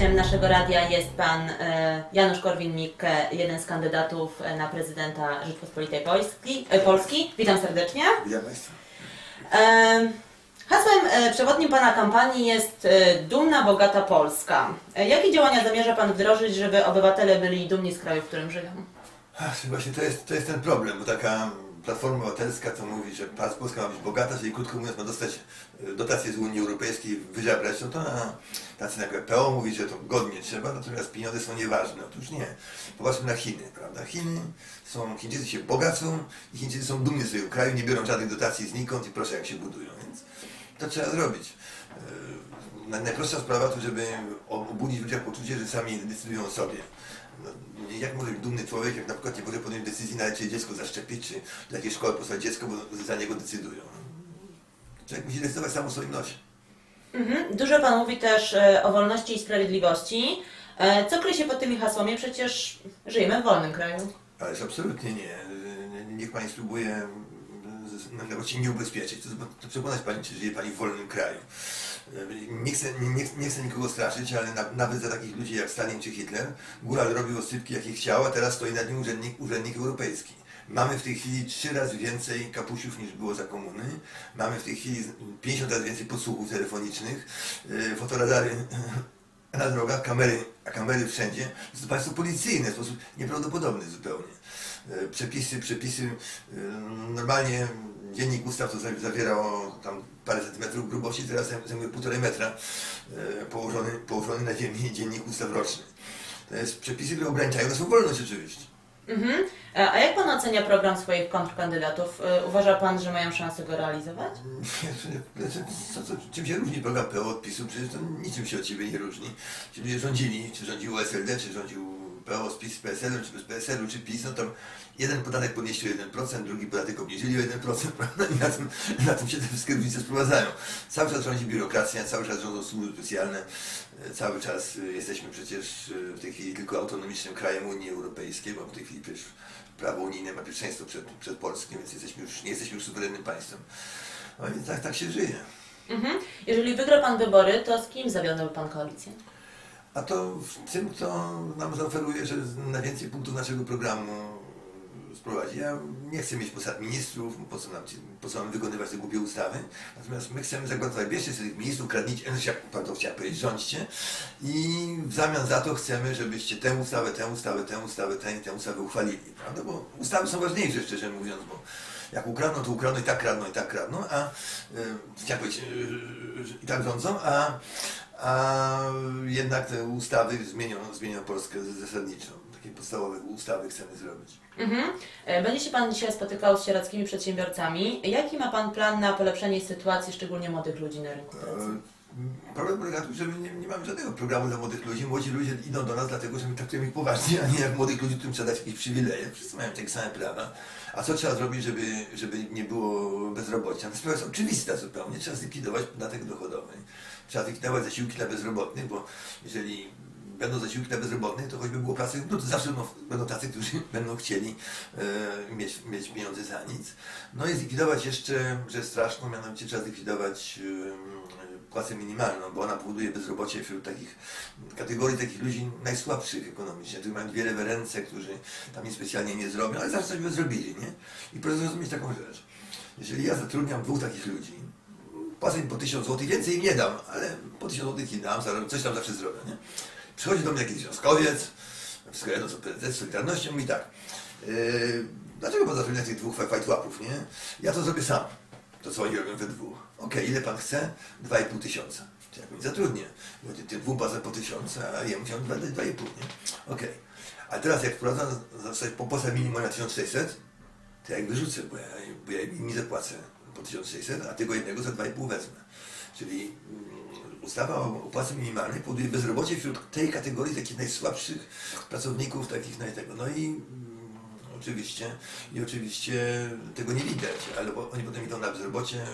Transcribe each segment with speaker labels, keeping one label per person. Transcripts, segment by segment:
Speaker 1: Gościem naszego radia jest pan e, Janusz Korwin-Mikke, jeden z kandydatów e, na prezydenta Rzeczpospolitej Polski. E, Polski. Witam serdecznie.
Speaker 2: Witam Państwa.
Speaker 1: Hasłem przewodnim pana kampanii jest Dumna, bogata Polska. Jakie działania zamierza pan wdrożyć, żeby obywatele byli dumni z kraju, w którym żyją?
Speaker 2: Ach, właśnie to jest, to jest ten problem, bo taka Platforma Obywatelska to mówi, że Polska ma być bogata, czyli krótko mówiąc ma dostać e, dotacje z Unii Europejskiej, wyżebrać, no to a, tacy jak PO mówi, że to godnie trzeba, natomiast pieniądze są nieważne. Otóż nie. Popatrzmy na Chiny, prawda? Chiny są, Chińczycy się bogacą i Chińczycy są dumni z swojego kraju, nie biorą żadnych dotacji znikąd i proszę jak się budują, więc to trzeba zrobić. E, naj- Najprostsza sprawa to, żeby obudzić w ludziach poczucie, że sami decydują o sobie. No, jak może być dumny człowiek, jak na przykład nie może podjąć decyzji, nawet czy dziecko zaszczepić, czy do jakiej szkoły posłać dziecko, bo za niego decydują. Człowiek musi decydować sam o swoim losie.
Speaker 1: Mhm. Dużo pan mówi też e, o wolności i sprawiedliwości. E, co kryje się pod tymi hasłami? Przecież żyjemy w wolnym kraju.
Speaker 2: Ależ absolutnie nie. Niech Pani spróbuje nawet się nie ubezpieczyć. To, to przekonać Pani, czy żyje Pani w wolnym kraju. Nie chcę, nie, nie chcę nikogo straszyć, ale na, nawet za takich ludzi jak Stalin czy Hitler, Góral robił osypki jakie chciał, a teraz stoi nad nim urzędnik, urzędnik europejski. Mamy w tej chwili trzy razy więcej kapusiów niż było za komuny. Mamy w tej chwili 50 razy więcej podsłuchów telefonicznych, yy, fotoradary na drogach, kamery, a kamery wszędzie. To są państwo policyjne w sposób nieprawdopodobny zupełnie. E, Przepisy, przepisy, e, normalnie dziennik ustaw to za- zawierało tam parę centymetrów grubości, teraz zajm- zajmuje półtorej metra e, położony, położony na ziemi dziennik ustaw roczny. To jest przepisy, które ograniczają naszą wolność oczywiście.
Speaker 1: Mhm. A jak pan ocenia program swoich kontrkandydatów? Uważa pan, że mają szansę go realizować?
Speaker 2: Znaczy, co, co, czym się różni program PO od PiSu? Przecież to niczym się od ciebie nie różni. Ludzie rządzili, czy rządził SLD, czy rządził PO z PiS, PSL-u, czy bez PSL-u, czy PiS, no to jeden podatek podnieśli o 1%, drugi podatek obniżyli o 1%, prawda? I na tym, na tym się te wszystkie różnice sprowadzają. Cały czas rządzi biurokracja, cały czas rządzą służby specjalne, e, cały czas e, jesteśmy przecież e, w tej chwili tylko autonomicznym krajem Unii Europejskiej, bo w tej chwili przecież prawo unijne ma pierwszeństwo przed, przed więc jesteśmy już, nie jesteśmy już suwerennym państwem. No i tak, tak się żyje.
Speaker 1: Mhm. Jeżeli wygra pan wybory, to z kim zawiązałby pan koalicję?
Speaker 2: A to w tym, kto nam zaoferuje, że najwięcej punktów naszego programu sprowadzi. Ja nie chcę mieć posad ministrów, po co nam, po co wykonywać te głupie ustawy. Natomiast my chcemy zagwarantować, bierzcie sobie tych ministrów, kradnijcie, pan to chciał powiedzieć, rządźcie i w zamian za to chcemy, żebyście tę ustawę, tę ustawę, tę ustawę, tę i tę ustawę uchwalili. Prawda? Bo ustawy są ważniejsze, szczerze mówiąc, bo jak ukradną, to ukradną i tak kradną, i tak kradną, a y, chciałem powiedzieć, y, że i tak rządzą, a, a jednak te ustawy zmienią, zmienią Polskę zasadniczo. Takie podstawowe ustawy chcemy zrobić.
Speaker 1: Mhm. E, Będzie się pan dzisiaj spotykał z sierockimi przedsiębiorcami. Jaki ma pan plan na polepszenie sytuacji szczególnie młodych ludzi na rynku pracy?
Speaker 2: E, Problem polega tu, że my nie, nie mamy żadnego programu dla młodych ludzi. Młodzi ludzie idą do nas dlatego, że my traktujemy ich poważnie, a nie jak młodych ludzi, którym trzeba dać jakieś przywileje. Wszyscy mają takie same prawa. A co trzeba zrobić, żeby, żeby nie było bezrobocia? To sprawa jest oczywista zupełnie. Trzeba zlikwidować podatek dochodowy. Trzeba zlikwidować zasiłki dla bezrobotnych, bo jeżeli będą zasiłki dla bezrobotnych, to choćby było pracy, no to zawsze będą, będą tacy, którzy będą chcieli e, mieć, mieć pieniądze za nic. No i zlikwidować jeszcze rzecz straszną, mianowicie trzeba zlikwidować e, płacę minimalną, bo ona powoduje bezrobocie wśród takich kategorii takich ludzi najsłabszych ekonomicznie, którzy mają dwie lewe ręce, którzy tam nic specjalnie nie zrobią, ale zawsze coś by zrobili, nie? I proszę zrozumieć taką rzecz. Jeżeli ja zatrudniam dwóch takich ludzi, płacę im po 1000 zł, więcej im nie dam, ale po 1000 zł im dam, coś tam zawsze zrobię, nie? Przychodzi do mnie jakiś związkowiec, wszystko jedno co Solidarnością, mówi tak, yy, dlaczego pan zatrudnia tych dwóch fajtłapów, nie? Ja to zrobię sam. To co oni robią we dwóch. Okej, ile pan chce? 2,5 tysiąca. To jak mi zatrudnię. Bo ty- tym dwóm płacę po tysiąca, a jemu chciałem 2,5, nie? Okej. A teraz jak wprowadzam za- za- po płacę minimum na 1600, to jak wyrzucę, bo ja, bo ja nie zapłacę po 1600, a tego jednego za 2,5 wezmę. Czyli mm, ustawa o płacy minimalnej powoduje bezrobocie wśród tej kategorii takich najsłabszych pracowników, takich naj tego. No i oczywiście, i oczywiście tego nie widać, ale oni potem idą na bezrobocie,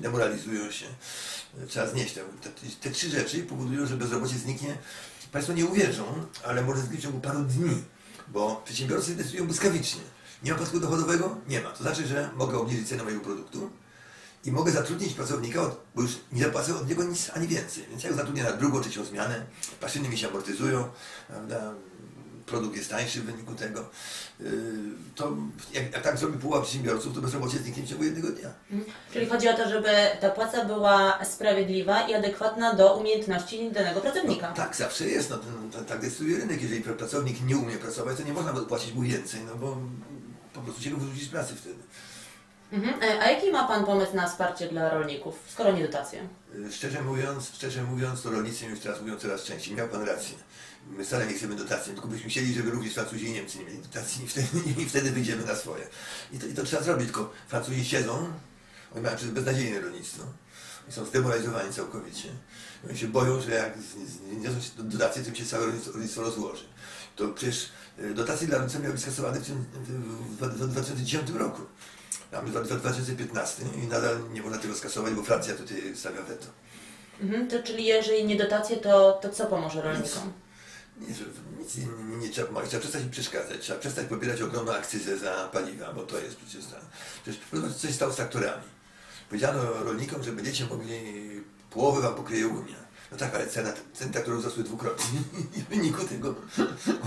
Speaker 2: demoralizują się, trzeba znieść te, te, te trzy rzeczy powodują, że bezrobocie zniknie. Państwo nie uwierzą, ale może zniknąć w ciągu paru dni, bo przedsiębiorcy decydują błyskawicznie. Nie ma podatku dochodowego? Nie ma. To znaczy, że mogę obniżyć cenę mojego produktu i mogę zatrudnić pracownika, bo już nie zapłacę od niego nic ani więcej. Więc jak zatrudnię na drugą, trzecią zmianę, maszyny mi się amortyzują, prawda? Produkt jest tańszy w wyniku tego, yy, to jak, jak tak zrobi połowa przedsiębiorców, to bezrobocie zniknie w ciągu jednego dnia.
Speaker 1: Mhm. Czyli chodzi o to, żeby ta płaca była sprawiedliwa i adekwatna do umiejętności danego pracownika.
Speaker 2: Tak, zawsze jest. No, tak decyduje rynek. Jeżeli pra- pracownik nie umie pracować, to nie można płacić mu więcej, no bo po prostu się go wyrzuci z pracy wtedy.
Speaker 1: Mhm. E, A jaki ma Pan pomysł na wsparcie dla rolników, skoro nie dotacje?
Speaker 2: Y, Szczerze mówiąc, szczerze mówiąc, to rolnicy już teraz mówią coraz częściej. Miał Pan rację. My wcale nie chcemy dotacji, tylko byśmy chcieli, żeby również Francuzi i Niemcy nie mieli dotacji i wtedy, i wtedy wyjdziemy na swoje. I to, I to trzeba zrobić, tylko Francuzi siedzą, oni mają przecież beznadziejne rolnictwo. Oni są zdemoralizowani całkowicie. Oni się boją, że jak z- z- nie niosą się do- dotacje, to im się całe rolnictwo, rozłoży. To przecież y, dotacje dla rolnictwa miały być skasowane w, tym, w, w 2010 roku. Mamy 2015 i nadal nie można tego skasować, bo Francja tutaj stawia weto.
Speaker 1: Mhm. To czyli jeżeli nie dotacje, to, to co pomoże rolnikom?
Speaker 2: Że nic nie, nie, nie trzeba pomagać, trzeba przestać im przeszkadzać, trzeba przestać pobierać ogromną akcyzę za paliwa, bo to jest przecież ta, przecież zobacz, co się stało z traktorami. Powiedziano rolnikom, że będziecie mogli, połowę wam pokryje Unia. No tak, ale cena, ceny traktorów wzrosły dwukrotnie i w wyniku tego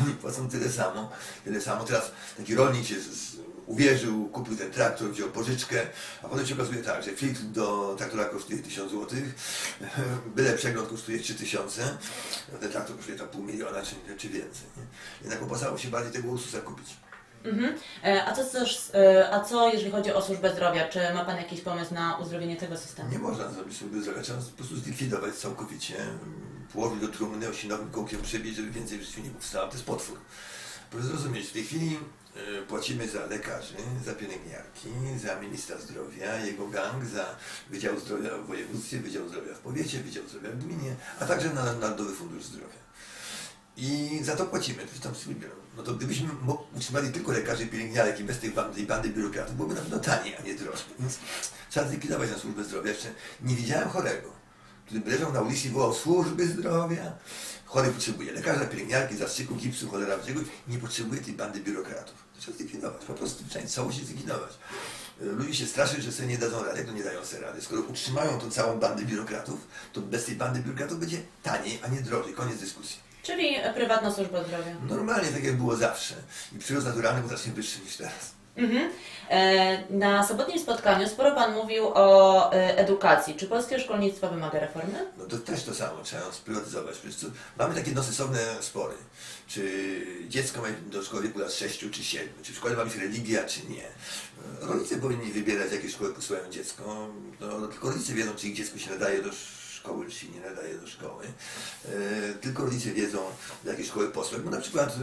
Speaker 2: oni płacą tyle samo, tyle samo. Teraz taki rolnik się z, uwierzył, kupił ten traktor, wziął pożyczkę, a potem się okazuje tak, że filtr do traktora kosztuje 1000 zł, byle przegląd kosztuje 3000, no ten traktor kosztuje tam pół miliona czy, czy więcej. Nie? Jednak opłacało się bardziej tego Ursusa kupić.
Speaker 1: Mhm. E, A co, e, a co jeżeli chodzi o służbę zdrowia? Czy ma Pan jakiś pomysł na uzdrowienie tego systemu?
Speaker 2: Nie można zrobić sobie zdrowia, trzeba po prostu zlikwidować całkowicie, połowić do trumny, osinowym kołkiem przybić, żeby więcej w życiu nie powstało. To jest potwór. Proszę zrozumieć, w tej chwili płacimy za lekarzy, za pielęgniarki, za ministra zdrowia, jego gang, za Wydział Zdrowia w województwie, Wydział Zdrowia w powiecie, Wydział Zdrowia w gminie, a także na Narodowy Fundusz Zdrowia. I za to płacimy, to tam biorą. No to gdybyśmy utrzymali tylko lekarzy i pielęgniarek i bez tej bandy, bandy biurokratów, byłoby na pewno taniej, a nie drożej. Więc trzeba zlikwidować na służbę zdrowia. Jeszcze nie widziałem chorego, który leżał na ulicy i wołał służby zdrowia. Chory potrzebuje lekarza, pielęgniarki, zastrzyku, gipsu, cholera wzięgu. Nie potrzebuje tej bandy biurokratów. To trzeba zlikwidować, po prostu trzeba całość zlikwidować. Y, Ludzie się straszyć, że sobie nie dadzą rady, to nie dają sobie rady. Skoro utrzymają tą całą bandę biurokratów, to bez tej bandy biurokratów będzie taniej, a nie drożej. Koniec dyskusji.
Speaker 1: Czyli e, prywatna służba zdrowia.
Speaker 2: Normalnie, tak jak było zawsze. I przyrost naturalny był znacznie wyższy niż teraz.
Speaker 1: Mhm. E, Na sobotnim spotkaniu sporo Pan mówił o e, edukacji. Czy polskie szkolnictwo wymaga reformy?
Speaker 2: No to też to samo, trzeba sprywatyzować. Mamy takie no sensowne spory. Czy dziecko ma do szkoły wieku lat 6 czy 7, czy w szkole ma być religia, czy nie. Rodzice powinni wybierać, jakie szkoły posyłają dziecko. No, tylko rodzice wiedzą, czy ich dziecko się nadaje do szkoły, czy się nie nadaje do szkoły. E, tylko rodzice wiedzą, do jakiej szkoły posłać. Bo na przykład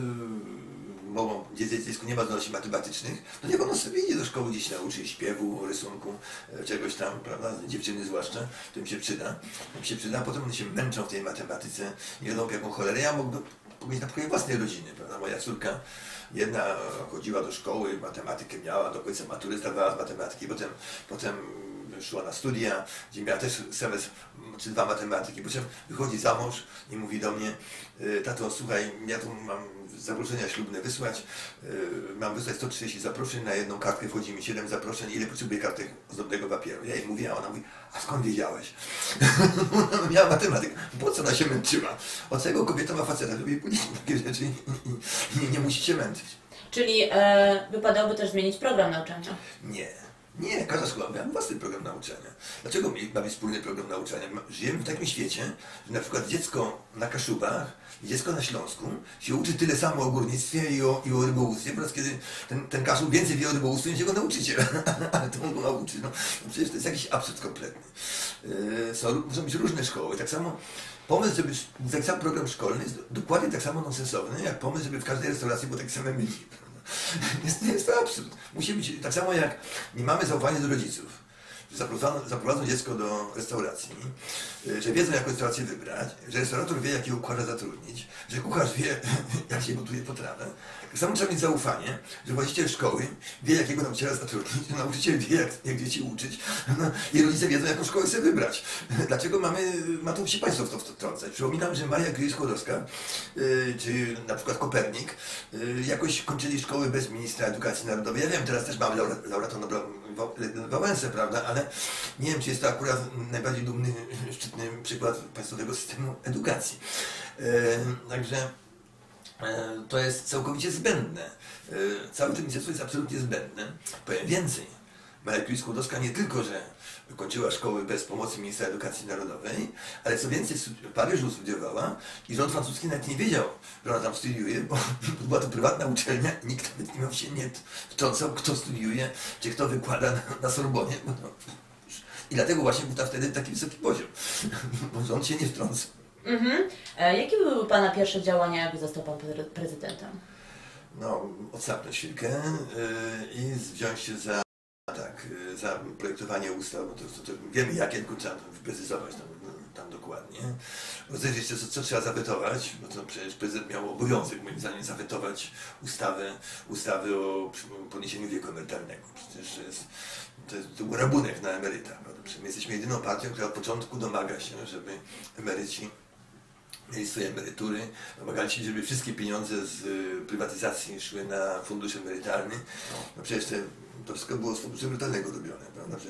Speaker 2: mogą, dziecko, nie ma zdolności matematycznych, to niech ono sobie idzie do szkoły, gdzieś nauczy śpiewu, rysunku, e, czegoś tam, prawda, dziewczyny zwłaszcza, to im się przyda. Im się przyda, potem one się męczą w tej matematyce, nie wiadomo jaką cholerę. Ja mógłbym powiedzieć na przykład własnej rodziny, prawda, moja córka jedna chodziła do szkoły, matematykę miała, do końca matury zdawała z matematyki, potem, potem szła na studia, gdzie miała też semestr czy dwa matematyki, po czym wychodzi za mąż i mówi do mnie, y, tato, słuchaj, ja tu mam zaproszenia ślubne wysłać, y, mam wysłać 130 zaproszeń, na jedną kartkę wchodzi mi 7 zaproszeń, ile potrzebuję kartek ozdobnego papieru? Ja jej mówię, a ona mówi, a skąd wiedziałeś? Miała matematykę, po co ona się męczyła? Od tego kobieta ma faceta, żeby jej powiedzieć takie rzeczy i, i, i nie musi się męczyć.
Speaker 1: Czyli e, wypadałoby też zmienić program nauczania.
Speaker 2: Nie. Nie, każda szkoła miała własny program nauczania. Dlaczego ma być wspólny program nauczania? Żyjemy w takim świecie, że na przykład dziecko na Kaszubach dziecko na Śląsku się uczy tyle samo o górnictwie i o, i o rybołówstwie, po raz kiedy ten, ten Kaszub więcej wie o rybołówstwie niż jego nauczyciel. Ale to on go nauczy. No, przecież to jest jakiś absurd kompletny. Yy, są, muszą być różne szkoły. Tak samo pomysł, żeby tak sam program szkolny jest dokładnie tak samo nonsensowny, jak pomysł, żeby w każdej restauracji było tak same menu. Jest, jest to absurd. Musi być tak samo jak nie mamy zaufania do rodziców. Zaprowadzą, dziecko do restauracji, y, że wiedzą, jaką restaurację wybrać, że restaurator wie, jakiego kucharza zatrudnić, że kucharz wie, jak się gotuje potrawę. Tak samo trzeba mieć zaufanie, że właściciel szkoły wie, jakiego nauczyciela zatrudnić, nauczyciel wie, jak, jak dzieci uczyć no, i rodzice wiedzą, jaką szkołę sobie wybrać. Dlaczego mamy, ma to się państwo w to wtrącać? Przypominam, że Maria Curie-Skłodowska, y, czy na przykład Kopernik, y, jakoś kończyli szkoły bez ministra edukacji narodowej. Ja wiem, teraz też mamy laureatą Nobla Wałęsę, prawda, ale nie wiem, czy jest to akurat najbardziej dumny, szczytny przykład państwowego systemu edukacji. E, także e, to jest całkowicie zbędne. E, Całe to ministerstwo jest absolutnie zbędne. Powiem więcej. Marek Kulis-Skłodowska nie tylko, że kończyła szkoły bez pomocy ministra edukacji narodowej, ale co więcej w Paryżu studiowała i rząd francuski nawet nie wiedział, że ona tam studiuje, bo była to prywatna uczelnia i nikt nawet nie się nie wtrącał, kto studiuje, czy kto wykłada na, Sorbonie. Bo no, I dlatego właśnie był tam wtedy taki wysoki poziom, bo rząd się nie wtrącał.
Speaker 1: Mhm. E, Jakie były Pana pierwsze działania, jak został Pan pre- prezydentem?
Speaker 2: no, odsapnąć chwilkę yy, i wziąć się za, za projektowanie ustaw, bo to, to, to wiemy jakie, tylko trzeba to wyprecyzować tam, tam dokładnie. Rozejrzeć co, co trzeba zawetować, bo to przecież prezydent miał obowiązek, moim zdaniem, zawetować ustawę, ustawy o podniesieniu wieku emerytalnego. Przecież to jest, to jest to był rabunek na emeryta. My jesteśmy jedyną partią, która od początku domaga się, żeby emeryci mieli swoje emerytury, domagali się, żeby wszystkie pieniądze z prywatyzacji szły na fundusz emerytalny. No przecież te, to wszystko było z funduszu emerytalnego robione, prawda? Że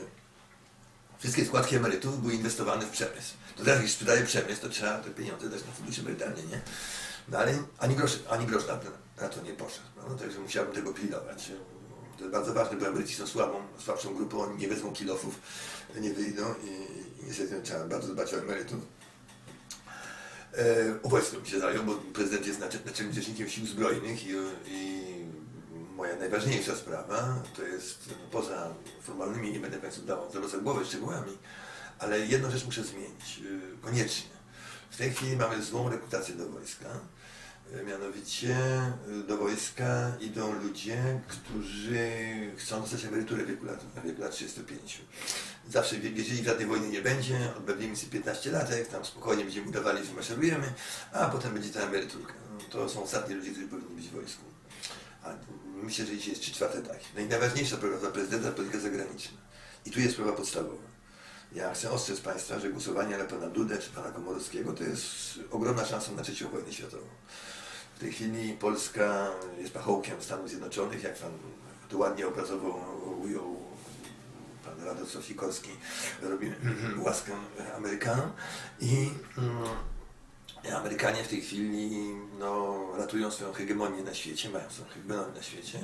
Speaker 2: wszystkie składki emerytów były inwestowane w przemysł. To teraz jak sprzedaje przemysł, to trzeba te pieniądze dać na fundusz emerytalny, nie? No ale ani grosz, ani grosz na, na to nie poszedł, no, także musiałbym tego pilnować. To jest bardzo ważne, bo emeryci są słabą, słabszą grupą, oni nie wezmą kilofów, nie wyjdą i, i niestety trzeba bardzo dbać o emerytów. E, o wojsku mi się zajął, bo prezydent jest nacze- naczelnym rzecznikiem sił zbrojnych i, i moja najważniejsza sprawa to jest no, poza formalnymi, nie będę Państwu dawał zarosać głowy szczegółami, ale jedną rzecz muszę zmienić, y, koniecznie. W tej chwili mamy złą rekrutację do wojska. Y, Mianowicie y, do wojska idą ludzie, którzy chcą dostać emeryturę w wieku lat, w wieku lat 35. Zawsze wie- wiedzieli, że żadnej wojny nie będzie, odbędziemy sobie 15 latek, tam spokojnie będziemy udawali, że maszerujemy, a potem będzie ta emeryturka. No, To są ostatni ludzie, którzy powinni być w wojsku. Myślę, że dzisiaj jest trzy czwarte tak. No i najważniejsza sprawa dla prezydenta polityka zagraniczna. I tu jest sprawa podstawowa. Ja chcę ostrzec Państwa, że głosowanie na pana Dudę czy pana Komorowskiego to jest ogromna szansa na trzecią wojnę światową. W tej chwili Polska jest pachołkiem Stanów Zjednoczonych, jak pan to ładnie obrazowo ujął pan Radosław Sikorski, robimy łaskę Amerykanom i mm, Amerykanie w tej chwili no, ratują swoją hegemonię na świecie, mają swoją hegemonię na świecie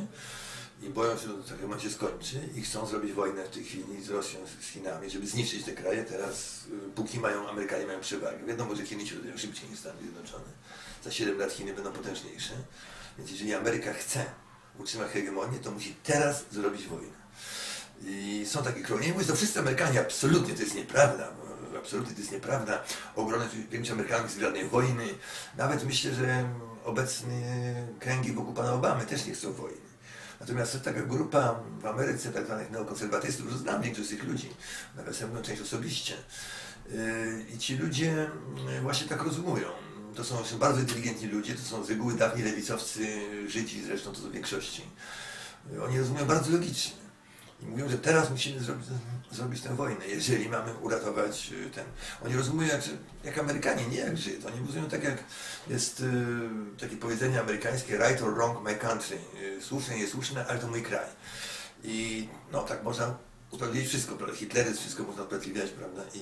Speaker 2: i boją się, że ta hegemonia się skończy i chcą zrobić wojnę w tej chwili z Rosją, z Chinami, żeby zniszczyć te kraje. Teraz, y, póki mają, Amerykanie mają przewagę. Wiadomo, że Chiny się rozwijają szybciej niż Stany Zjednoczone. Za 7 lat Chiny będą potężniejsze. Więc jeżeli Ameryka chce utrzymać hegemonię, to musi teraz zrobić wojnę. I są takie kroki. Nie mówię, to wszyscy Amerykanie, absolutnie to jest nieprawda. Absolutnie to jest nieprawda. Ogromna większość Amerykanów jest żadnej wojny. Nawet myślę, że obecne kręgi wokół pana Obamy też nie chcą wojny. Natomiast taka grupa w Ameryce tak zwanych neokonserwatystów, że znam większość z tych ludzi, nawet pewną część osobiście. Yy, I ci ludzie yy, właśnie tak rozumują. To są, są bardzo inteligentni ludzie, to są z reguły dawni lewicowcy, Żydzi zresztą to są większości. Yy, Oni rozumują bardzo logicznie. I mówią, że teraz musimy zrobić, zrobić tę wojnę, jeżeli mamy uratować y, ten. Oni rozumują jak, jak Amerykanie, nie jak Żyd. Oni rozumują tak jak jest y, takie powiedzenie amerykańskie right or wrong my country. Y, słuszne, niesłuszne, ale to mój kraj. I no tak można usprawiedliwić wszystko, prawda? Hitleryzm, wszystko można usprawiedliwiać, prawda? I,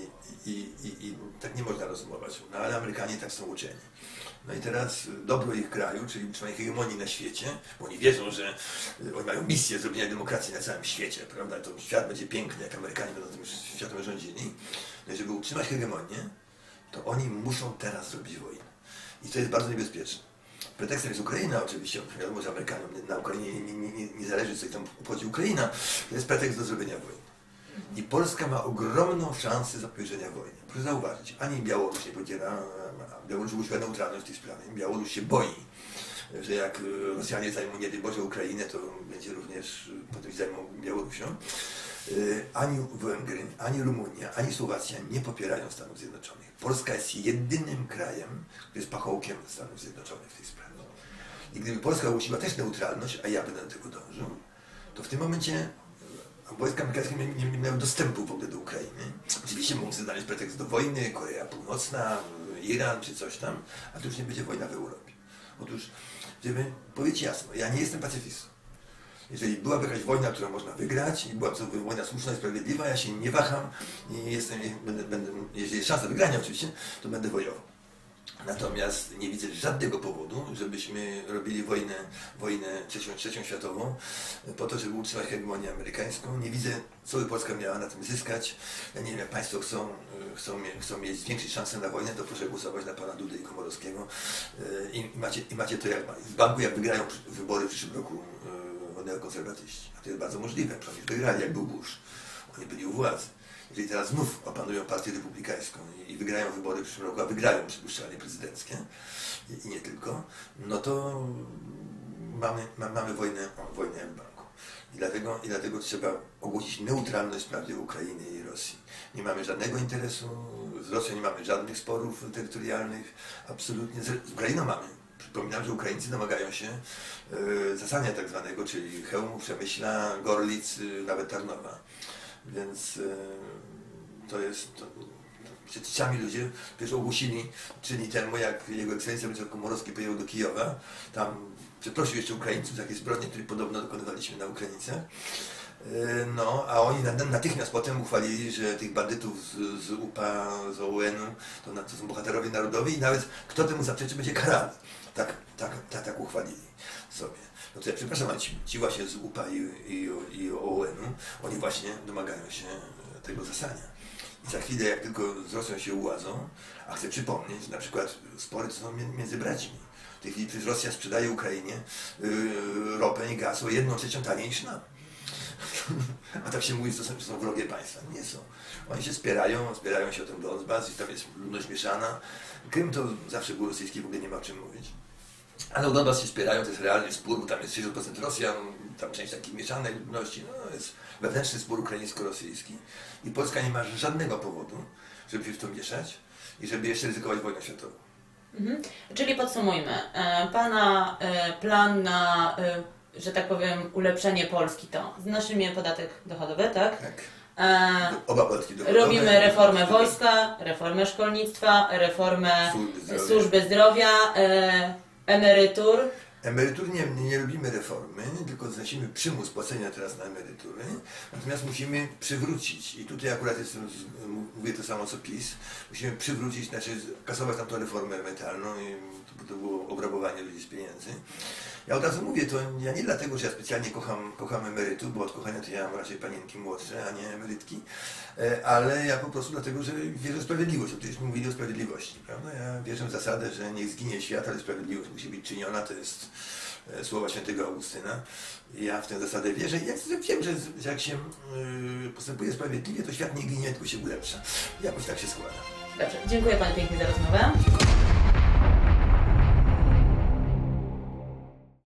Speaker 2: i, i, I tak nie można rozumować. No ale Amerykanie tak są uczeni. No i teraz dobro ich kraju, czyli utrzymanie hegemonii na świecie, bo oni wiedzą, że y, oni mają misję zrobienia demokracji na całym świecie, prawda? To świat będzie piękny, jak Amerykanie będą tym światem rządzili. No i żeby utrzymać hegemonię, to oni muszą teraz zrobić wojnę. I to jest bardzo niebezpieczne. Pretekstem jest Ukraina oczywiście, wiadomo, że Amerykanom na Ukrainie nie, nie, nie, nie zależy, co tam obchodzi Ukraina. To jest pretekst do zrobienia wojny. I Polska ma ogromną szansę zapobieżenia wojny. Proszę zauważyć, ani Białoruś nie podziela, Białoruś używa neutralność tej sprawie. Białoruś się boi, że jak y, Rosjanie zajmą nie Boże Ukrainę, to będzie również, y, potem zajmą Białorusią. Y, Ani Węgry, ani Rumunia, ani Słowacja nie popierają Stanów Zjednoczonych. Polska jest jedynym krajem, który jest pachołkiem Stanów Zjednoczonych w tej sprawie. I gdyby Polska ogłosiła też neutralność, a ja będę do tego dążył, to w tym momencie a wojska amerykańskie nie, nie, miały dostępu w ogóle do Ukrainy. Oczywiście mogą sobie znaleźć pretekst do wojny, Korea Północna, Iran czy coś tam, a to już nie będzie wojna w Europie. Otóż, żeby powiedzieć jasno, ja nie jestem pacyfistą. Jeżeli byłaby jakaś wojna, którą można wygrać i była to wojna słuszna i sprawiedliwa, ja się nie waham i jestem, będę, będę, jeżeli jest szansa wygrania oczywiście, to będę wojował. Natomiast nie widzę żadnego powodu, żebyśmy robili wojnę, wojnę trzecią, trzecią światową po to, żeby utrzymać hegemonię amerykańską. Nie widzę, co by Polska miała na tym zyskać. Ja nie wiem, jak Państwo chcą, y, chcą, chcą mieć zwiększyć szansę na wojnę, to proszę głosować na Pana Dudę i Komorowskiego. Y, I, macie, I macie to jak w banku, jak wygrają wybory w przyszłym roku y, neokonserwatyści. A to jest bardzo możliwe, przecież wygrali, jak był Bush. Oni byli u władzy. Jeżeli teraz znów opanują partię republikańską i, wygrają wybory w przyszłym roku, a wygrają przypuszczalnie prezydenckie i, nie tylko, no to mamy, ma, mamy wojnę, wojnę w banku. I dlatego, I dlatego trzeba ogłosić neutralność w sprawie Ukrainy i Rosji. Nie mamy żadnego interesu, z Rosją nie mamy żadnych sporów terytorialnych, absolutnie. Z, z Ukrainą mamy. Przypominam, że Ukraińcy domagają się e, zasania tak zwanego, czyli Chełmu, Przemyśla, Gorlic, y, nawet Tarnowa. Więc e, to jest... To, przed sami ludzie też ogłosili trzy dni temu, jak jego ekscelencja Wojciech Komorowski pojechał do Kijowa, tam przeprosił jeszcze Ukraińców za takie zbrodnie, które podobno dokonywaliśmy na Ukraińcach. E, No, a oni na- natychmiast potem uchwalili, że tych bandytów z, z UPA, z OUN-u, to, to są bohaterowie narodowi i nawet kto temu zaprzeczy, będzie karany. Tak, tak, tak, tak uchwalili sobie. No to ja przepraszam, ale ci, ci właśnie z UPA i, i, i OUN-u, oni właśnie domagają się tego zasania. I za chwilę, jak tylko z Rosją się uładzą, a chcę przypomnieć, że na przykład spory to są mię- między braćmi. W tej chwili Rosja sprzedaje Ukrainie yy, ropę i gaz o jedną trzecią taniej niż nam. A tak się mówi, że są, są wrogie państwa. Nie są. Oni się spierają, spierają się o ten Donbas i tam jest ludność mieszana. Krym to zawsze był rosyjski, w ogóle nie ma o czym mówić. Ale o Donbas się spierają, to jest realny spór, bo tam jest 60% Rosjan, tam część takich mieszanej ludności, no jest wewnętrzny spór ukraińsko-rosyjski. I Polska nie ma żadnego powodu, żeby się w to mieszać i żeby jeszcze ryzykować wojnę światową.
Speaker 1: Mhm. Czyli podsumujmy. E, Pana e, plan na, e, że tak powiem, ulepszenie Polski to znosimy podatek dochodowy, tak?
Speaker 2: Tak. Oba podatki dochodowe.
Speaker 1: Robimy reformę wojska, reformę szkolnictwa, reformę
Speaker 2: Służby zdrowia.
Speaker 1: służby zdrowia, emerytur.
Speaker 2: Emerytur nie, nie robimy reformy, tylko znosimy przymus płacenia teraz na emerytury, natomiast musimy przywrócić, i tutaj akurat jestem, mówię to samo co PiS, musimy przywrócić, znaczy kasować tam tą reformę emerytalną, i to, to było obrabowanie ludzi z pieniędzy. Ja od razu mówię, to ja nie dlatego, że ja specjalnie kocham, kocham emerytów, bo od kochania to ja mam raczej panienki młodsze, a nie emerytki, e, ale ja po prostu dlatego, że wierzę w sprawiedliwość, bo przecież mówili o sprawiedliwości, prawda? Ja wierzę w zasadę, że niech zginie świat, ale sprawiedliwość musi być czyniona, to jest e, słowa świętego Augustyna. Ja w tę zasadę wierzę i ja wiem, że jak się y, postępuje sprawiedliwie, to świat nie ginie, tylko się ulepsza. Jakoś tak się składa.
Speaker 1: Dobrze, dziękuję Panu pięknie za rozmowę.